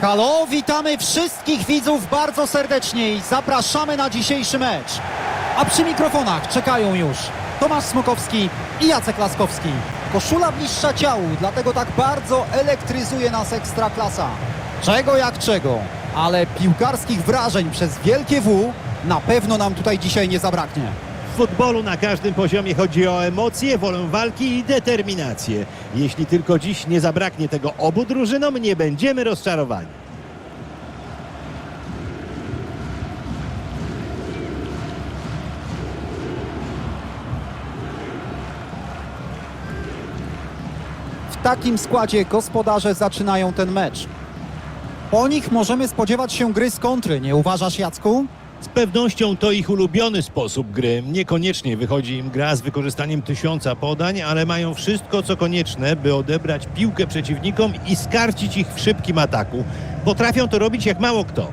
Halo, witamy wszystkich widzów bardzo serdecznie i zapraszamy na dzisiejszy mecz. A przy mikrofonach czekają już Tomasz Smokowski i Jacek Laskowski. Koszula bliższa ciału, dlatego tak bardzo elektryzuje nas Ekstraklasa. Czego jak czego, ale piłkarskich wrażeń przez wielkie W na pewno nam tutaj dzisiaj nie zabraknie. W futbolu na każdym poziomie chodzi o emocje, wolę walki i determinację. Jeśli tylko dziś nie zabraknie tego obu drużynom, nie będziemy rozczarowani. Takim składzie gospodarze zaczynają ten mecz. Po nich możemy spodziewać się gry z kontry, nie uważasz Jacku? Z pewnością to ich ulubiony sposób gry. Niekoniecznie wychodzi im gra z wykorzystaniem tysiąca podań, ale mają wszystko, co konieczne, by odebrać piłkę przeciwnikom i skarcić ich w szybkim ataku. Potrafią to robić jak mało kto.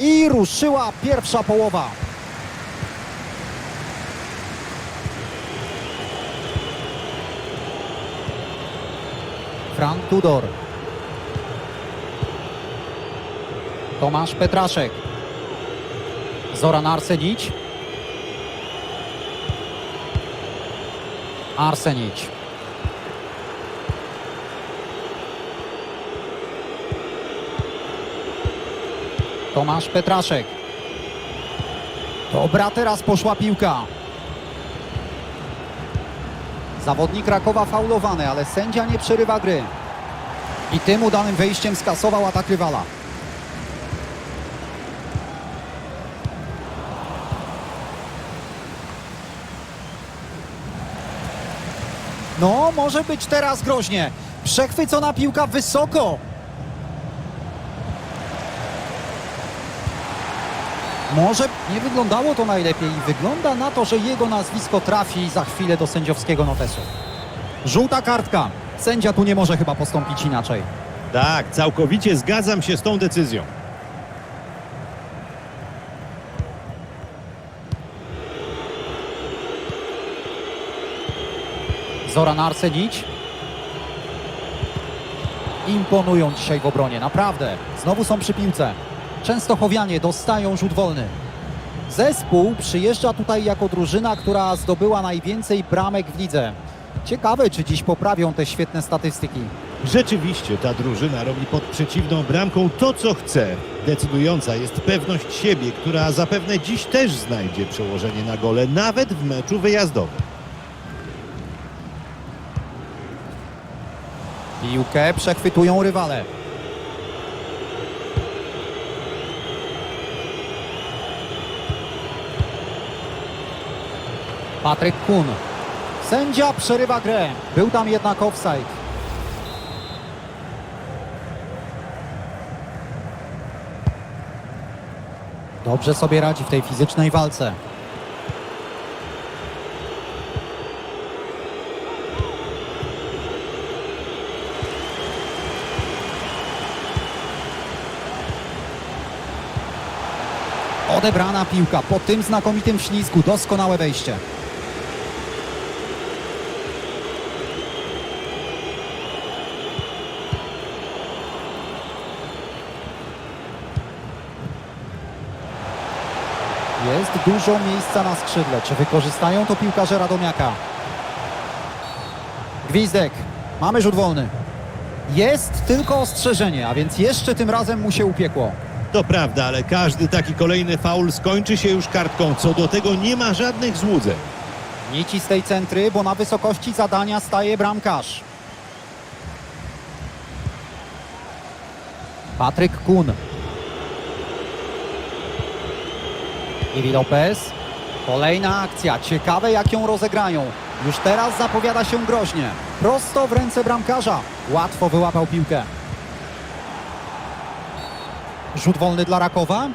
I ruszyła pierwsza połowa. Frank Tudor. Tomasz Petraszek. Zoran Arsenić. Arsenić. Tomasz Petraszek. Dobra, teraz poszła piłka. Zawodnik Rakowa faulowany, ale sędzia nie przerywa gry. I tym udanym wejściem skasował atak rywala. No, może być teraz groźnie. Przechwycona piłka wysoko. Może nie wyglądało to najlepiej i wygląda na to, że jego nazwisko trafi za chwilę do sędziowskiego notesu. Żółta kartka. Sędzia tu nie może chyba postąpić inaczej. Tak, całkowicie zgadzam się z tą decyzją. Zoran Arsenić. Imponują dzisiaj w obronie, naprawdę. Znowu są przy piłce. Częstochowianie dostają rzut wolny. Zespół przyjeżdża tutaj jako drużyna, która zdobyła najwięcej bramek w lidze. Ciekawe, czy dziś poprawią te świetne statystyki. Rzeczywiście ta drużyna robi pod przeciwną bramką to, co chce. Decydująca jest pewność siebie, która zapewne dziś też znajdzie przełożenie na gole, nawet w meczu wyjazdowym. Piłkę przechwytują rywale. Patryk Kun. Sędzia przerywa grę. Był tam jednak offside. Dobrze sobie radzi w tej fizycznej walce. Odebrana piłka po tym znakomitym ślizgu. Doskonałe wejście. Jest dużo miejsca na skrzydle. Czy wykorzystają to piłkarze Radomiaka? Gwizdek. Mamy rzut wolny. Jest tylko ostrzeżenie, a więc jeszcze tym razem mu się upiekło. To prawda, ale każdy taki kolejny faul skończy się już kartką. Co do tego nie ma żadnych złudzeń. Nici z tej centry, bo na wysokości zadania staje bramkarz. Patryk Kun. Iwi Lopez. Kolejna akcja. Ciekawe jak ją rozegrają. Już teraz zapowiada się groźnie. Prosto w ręce bramkarza. Łatwo wyłapał piłkę. Rzut wolny dla Rakowa.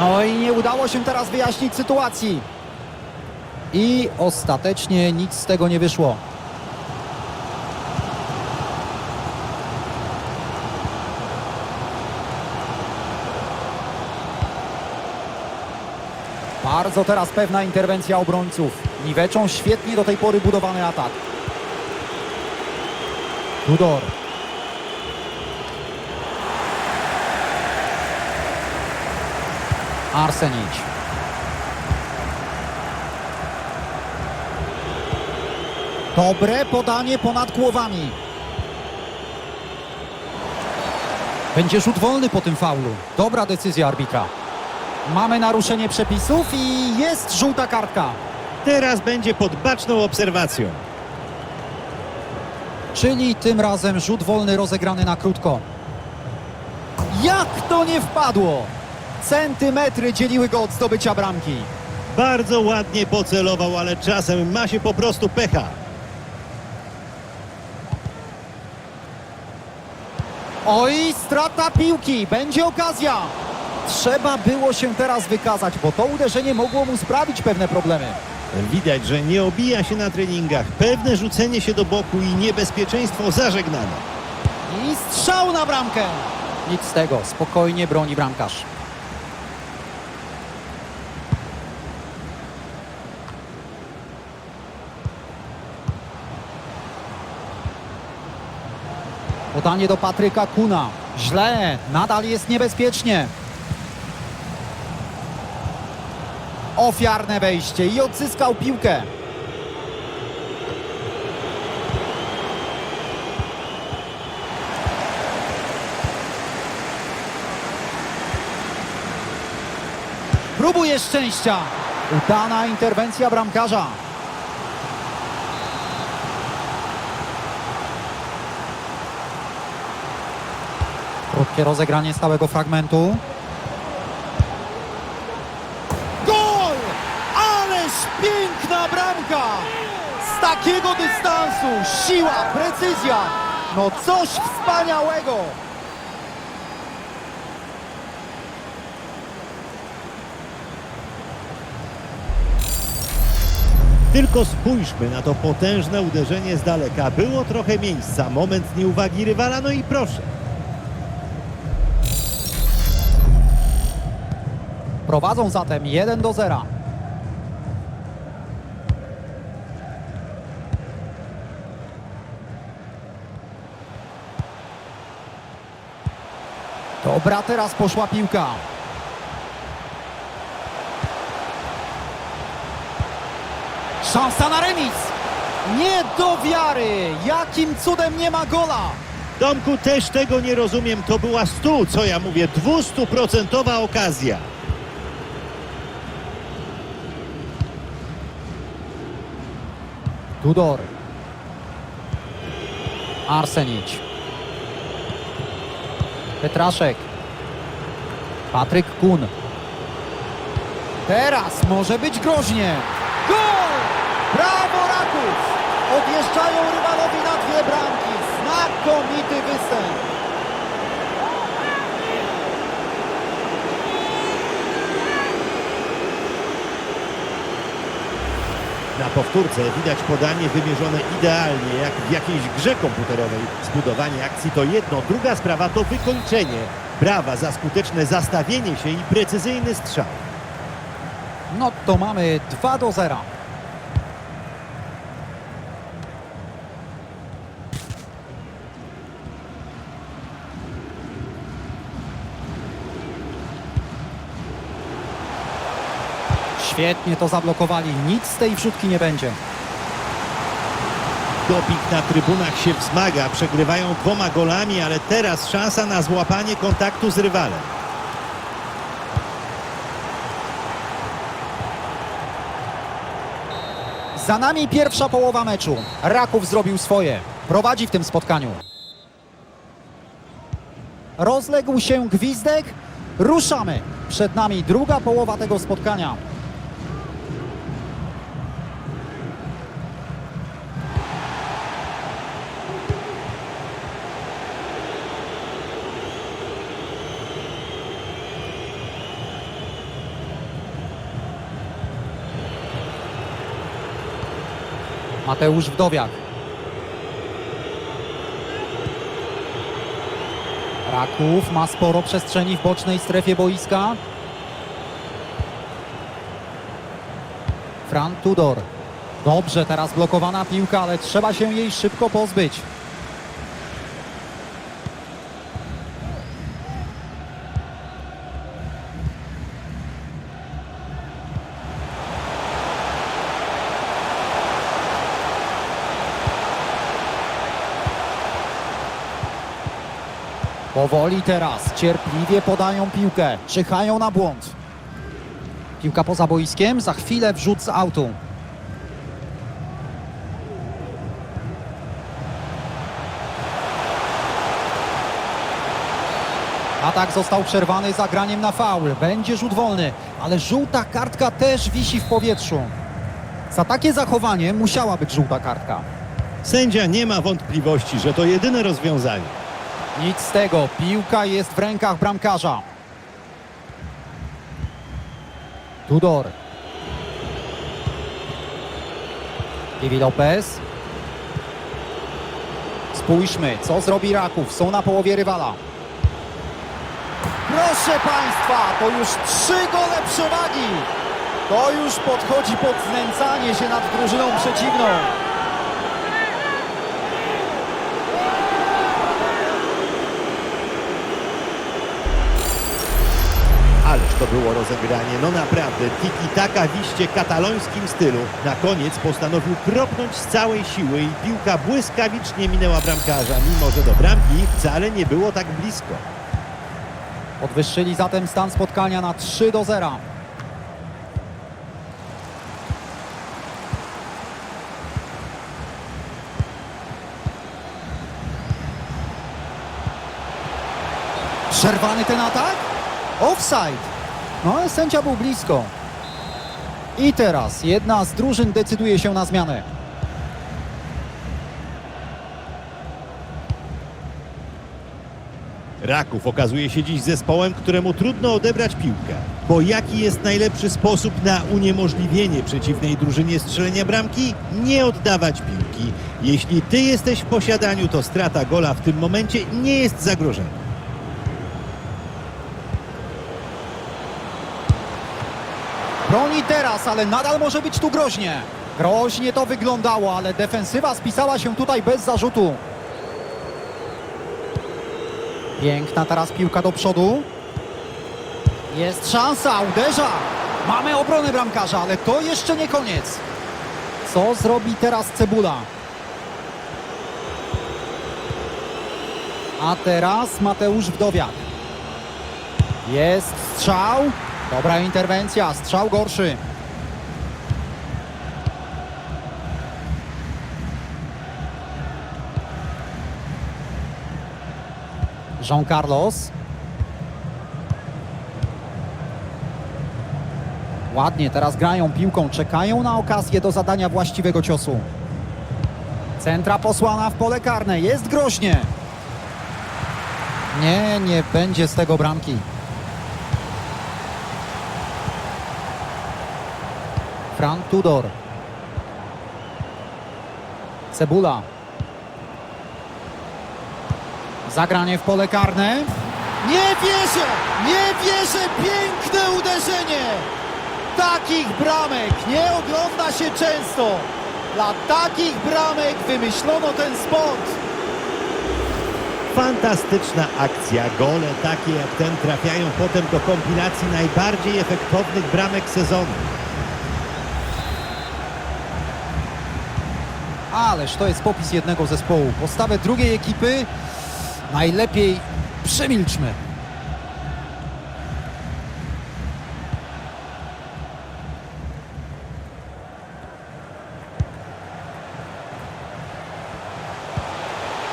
No i nie udało się teraz wyjaśnić sytuacji. I ostatecznie nic z tego nie wyszło. Bardzo teraz pewna interwencja obrońców. Niweczą świetnie do tej pory budowany atak. Tudor. Arsenić. Dobre podanie ponad głowami. Będzie rzut wolny po tym faulu. Dobra decyzja arbitra. Mamy naruszenie przepisów i jest żółta kartka. Teraz będzie pod baczną obserwacją. Czyli tym razem rzut wolny rozegrany na krótko. Jak to nie wpadło? Centymetry dzieliły go od zdobycia bramki. Bardzo ładnie pocelował, ale czasem ma się po prostu pecha. Oj, strata piłki, będzie okazja. Trzeba było się teraz wykazać, bo to uderzenie mogło mu sprawić pewne problemy. Widać, że nie obija się na treningach. Pewne rzucenie się do boku i niebezpieczeństwo zażegnane. I strzał na bramkę. Nic z tego, spokojnie broni bramkarz. Podanie do Patryka Kuna. Źle, nadal jest niebezpiecznie. Ofiarne wejście i odzyskał piłkę. Próbuje szczęścia. Udana interwencja bramkarza. Krótkie rozegranie stałego fragmentu. Gol! Ależ piękna bramka! Z takiego dystansu siła, precyzja. No coś wspaniałego. Tylko spójrzmy na to potężne uderzenie z daleka. Było trochę miejsca, moment nieuwagi rywala, no i proszę. Prowadzą zatem 1 do 0. Dobra, teraz poszła piłka. Szansa na remis. Nie do wiary. Jakim cudem nie ma gola? Domku, też tego nie rozumiem. To była stu, co ja mówię, dwustuprocentowa okazja. Tudor. Arsenić. Petraszek. Patryk Kun. Teraz może być groźnie. Gol! Brawo Raków! Odjeżdżają rywalowi na dwie bramki. Znakomity występ. Na powtórce widać podanie wymierzone idealnie, jak w jakiejś grze komputerowej. Zbudowanie akcji to jedno, druga sprawa to wykończenie. Brawa za skuteczne zastawienie się i precyzyjny strzał. No to mamy 2 do 0. Świetnie to zablokowali. Nic z tej wrzutki nie będzie. Doping na trybunach się wzmaga, przegrywają dwoma golami, ale teraz szansa na złapanie kontaktu z rywalem. Za nami pierwsza połowa meczu. Raków zrobił swoje. Prowadzi w tym spotkaniu. Rozległ się gwizdek. Ruszamy. Przed nami druga połowa tego spotkania. Mateusz Wdowiak. Raków ma sporo przestrzeni w bocznej strefie boiska. Fran Tudor. Dobrze teraz blokowana piłka, ale trzeba się jej szybko pozbyć. Powoli teraz, cierpliwie podają piłkę, czyhają na błąd. Piłka poza boiskiem, za chwilę wrzut z autu. Atak został przerwany zagraniem na faul. Będzie rzut wolny, ale żółta kartka też wisi w powietrzu. Za takie zachowanie musiała być żółta kartka. Sędzia nie ma wątpliwości, że to jedyne rozwiązanie. Nic z tego, piłka jest w rękach bramkarza. Tudor. Iwi Lopez. Spójrzmy, co zrobi Raków. Są na połowie rywala. Proszę Państwa, to już trzy gole przewagi. To już podchodzi pod znęcanie się nad drużyną przeciwną. Ależ to było rozegranie, no naprawdę, tiki-taka w katalońskim stylu. Na koniec postanowił kropnąć z całej siły i piłka błyskawicznie minęła bramkarza, mimo że do bramki wcale nie było tak blisko. Podwyższyli zatem stan spotkania na 3 do 0. Przerwany ten atak? Offside. No ale sędzia był blisko. I teraz jedna z drużyn decyduje się na zmianę. Raków okazuje się dziś zespołem, któremu trudno odebrać piłkę. Bo jaki jest najlepszy sposób na uniemożliwienie przeciwnej drużynie strzelenia bramki? Nie oddawać piłki. Jeśli ty jesteś w posiadaniu, to strata gola w tym momencie nie jest zagrożeniem. Broni teraz, ale nadal może być tu groźnie. Groźnie to wyglądało, ale defensywa spisała się tutaj bez zarzutu. Piękna teraz piłka do przodu. Jest szansa, uderza. Mamy obronę bramkarza, ale to jeszcze nie koniec. Co zrobi teraz Cebula? A teraz Mateusz Wdowiak. Jest strzał. Dobra interwencja, strzał gorszy. Jean Carlos. Ładnie, teraz grają piłką, czekają na okazję do zadania właściwego ciosu. Centra posłana w pole karne, jest groźnie. Nie, nie będzie z tego bramki. Fran Tudor. Cebula. Zagranie w pole karne. Nie wierzę! Nie wierzę! Piękne uderzenie! Takich bramek nie ogląda się często. Dla takich bramek wymyślono ten sport. Fantastyczna akcja. Gole takie jak ten trafiają potem do kompilacji najbardziej efektownych bramek sezonu. Ależ to jest popis jednego zespołu. Postawę drugiej ekipy najlepiej przemilczmy.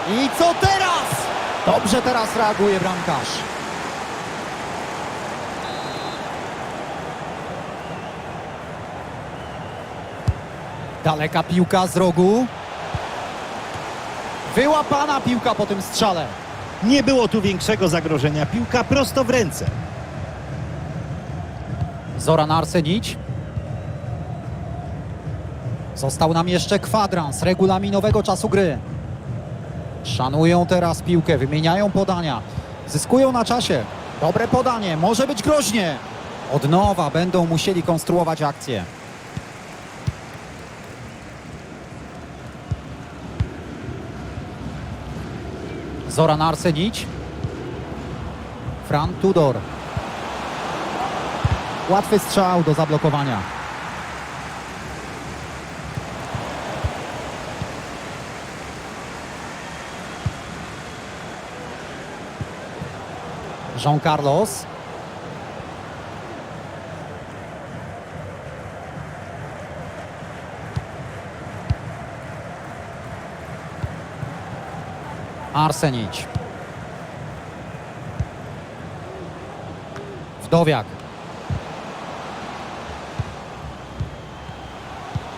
I co teraz? Dobrze teraz reaguje bramkarz. Daleka piłka z rogu. Wyłapana piłka po tym strzale. Nie było tu większego zagrożenia. Piłka prosto w ręce. Zoran Arsenić. Został nam jeszcze kwadrans regulaminowego czasu gry. Szanują teraz piłkę, wymieniają podania. Zyskują na czasie. Dobre podanie, może być groźnie. Od nowa będą musieli konstruować akcję. Zoran Arsenić. Fran Tudor. Łatwy strzał do zablokowania. Jean Carlos. Arsenić. Wdowiak.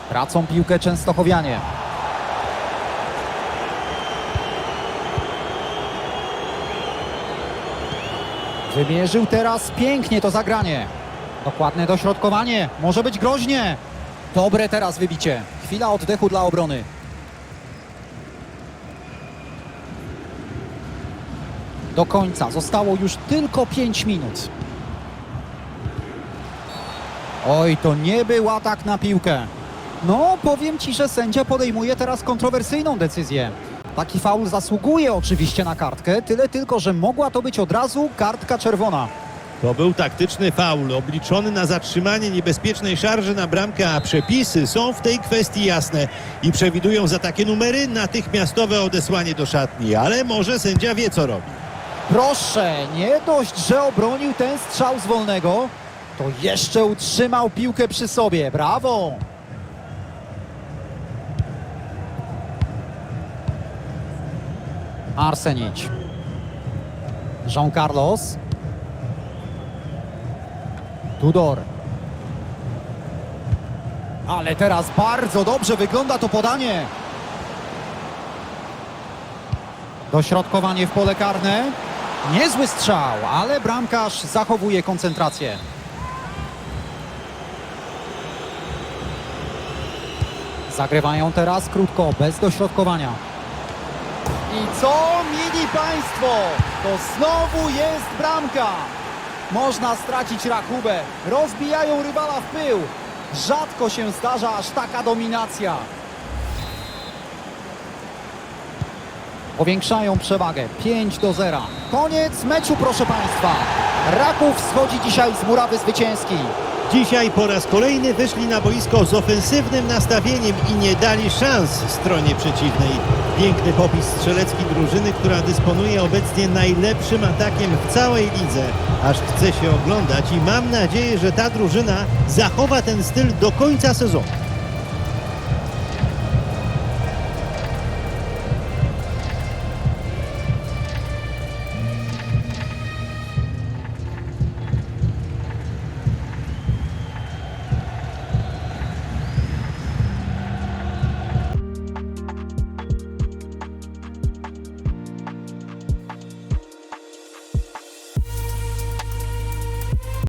Tracą piłkę Częstochowianie. Wymierzył teraz pięknie to zagranie. Dokładne dośrodkowanie. Może być groźnie. Dobre teraz wybicie. Chwila oddechu dla obrony. Do końca zostało już tylko 5 minut. Oj, to nie był atak na piłkę. No, powiem ci, że sędzia podejmuje teraz kontrowersyjną decyzję. Taki faul zasługuje oczywiście na kartkę, tyle tylko, że mogła to być od razu kartka czerwona. To był taktyczny faul, obliczony na zatrzymanie niebezpiecznej szarży na bramkę, a przepisy są w tej kwestii jasne i przewidują za takie numery natychmiastowe odesłanie do szatni, ale może sędzia wie co robi. Proszę, nie dość, że obronił ten strzał z wolnego, to jeszcze utrzymał piłkę przy sobie. Brawo! Arsenić. Jean Carlos. Tudor. Ale teraz bardzo dobrze wygląda to podanie. Dośrodkowanie w pole karne. Niezły strzał, ale bramkarz zachowuje koncentrację. Zagrywają teraz krótko, bez dośrodkowania. I co, mili Państwo? To znowu jest bramka. Można stracić rachubę. Rozbijają rywala w pył. Rzadko się zdarza aż taka dominacja. Powiększają przewagę 5 do 0. Koniec meczu, proszę Państwa. Raków schodzi dzisiaj z murawy zwycięskiej. Dzisiaj po raz kolejny wyszli na boisko z ofensywnym nastawieniem i nie dali szans stronie przeciwnej. Piękny popis strzelecki drużyny, która dysponuje obecnie najlepszym atakiem w całej lidze. Aż chce się oglądać i mam nadzieję, że ta drużyna zachowa ten styl do końca sezonu.